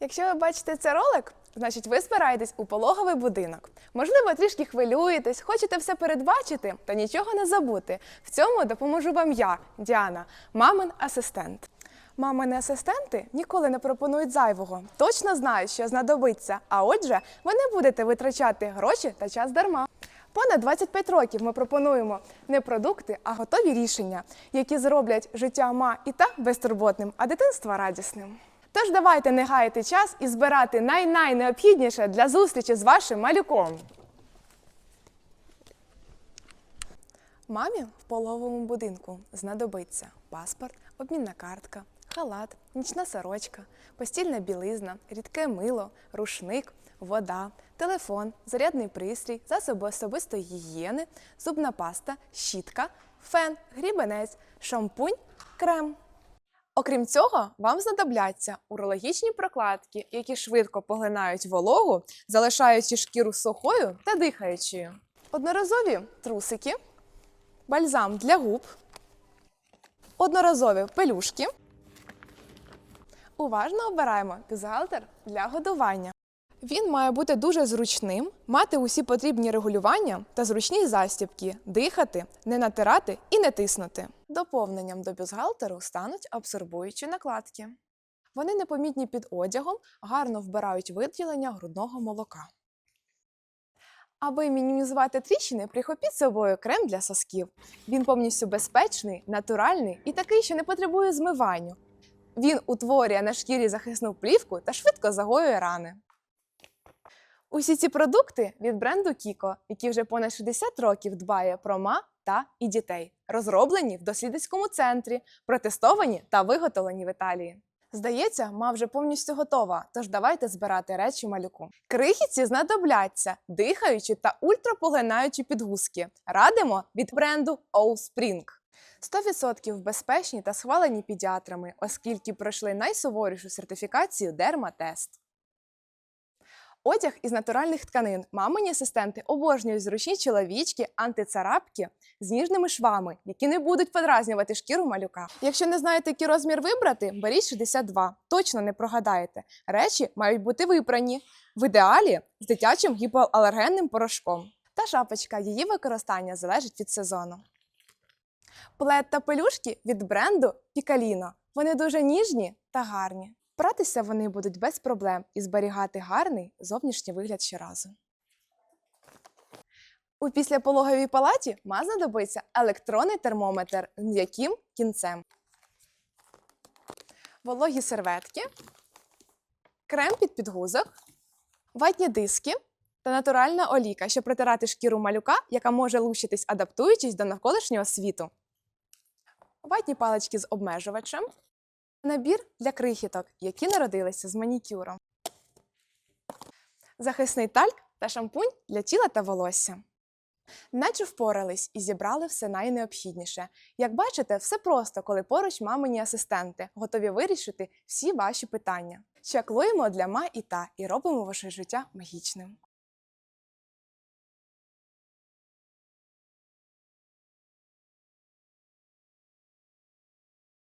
Якщо ви бачите цей ролик, значить ви збираєтесь у пологовий будинок. Можливо, трішки хвилюєтесь, хочете все передбачити та нічого не забути. В цьому допоможу вам я, Діана, мамин асистент. Мамини асистенти ніколи не пропонують зайвого, точно знають, що знадобиться. А отже, ви не будете витрачати гроші та час дарма. Понад 25 років ми пропонуємо не продукти, а готові рішення, які зроблять життя ма і та безтурботним, а дитинство радісним. Тож давайте не гаяти час і збирати най-найнеобхідніше для зустрічі з вашим малюком. Мамі в пологовому будинку знадобиться паспорт, обмінна картка, халат, нічна сорочка, постільна білизна, рідке мило, рушник, вода, телефон, зарядний пристрій, засоби особистої гігієни, зубна паста, щітка, фен, грібенець, шампунь, крем. Окрім цього, вам знадобляться урологічні прокладки, які швидко поглинають вологу, залишаючи шкіру сухою та дихаючою. Одноразові трусики, бальзам для губ, одноразові пелюшки. Уважно обираємо бюстгальтер для годування. Він має бути дуже зручним, мати усі потрібні регулювання та зручні застібки, дихати, не натирати і не тиснути. Доповненням до бюстгальтеру стануть абсорбуючі накладки. Вони непомітні під одягом, гарно вбирають виділення грудного молока. Аби мінімізувати тріщини, прихопіть з собою крем для сосків. Він повністю безпечний, натуральний і такий, що не потребує змиванню. Він утворює на шкірі захисну плівку та швидко загоює рани. Усі ці продукти від бренду Кіко, який вже понад 60 років дбає про ма та і дітей, розроблені в дослідницькому центрі, протестовані та виготовлені в Італії. Здається, ма вже повністю готова, тож давайте збирати речі малюку. Крихітці знадобляться дихаючі та ультрапоглинаючі підгузки. Радимо від бренду Allspring. 100% безпечні та схвалені педіатрами, оскільки пройшли найсуворішу сертифікацію Дерматест. Одяг із натуральних тканин. Мамині асистенти обожнюють зручні чоловічки, антицарапки з ніжними швами, які не будуть подразнювати шкіру малюка. Якщо не знаєте, який розмір вибрати, беріть 62. Точно не прогадаєте. Речі мають бути випрані в ідеалі з дитячим гіпоалергенним порошком. Та шапочка, її використання залежить від сезону. Плед та пелюшки від бренду Пікаліно. Вони дуже ніжні та гарні. Пратися вони будуть без проблем і зберігати гарний зовнішній вигляд щоразу. У післяпологовій палаті ма знадобиться електронний термометр з м'яким кінцем, вологі серветки, крем під підгузок, ватні диски та натуральна олійка, щоб протирати шкіру малюка, яка може лущитись, адаптуючись до навколишнього світу. Ватні палички з обмежувачем, набір для крихіток, які народилися з манікюром, захисний тальк та шампунь для тіла та волосся. Наче впорались і зібрали все найнеобхідніше. Як бачите, все просто, коли поруч мамині асистенти, готові вирішити всі ваші питання. Чаклуємо для ма і та і робимо ваше життя магічним.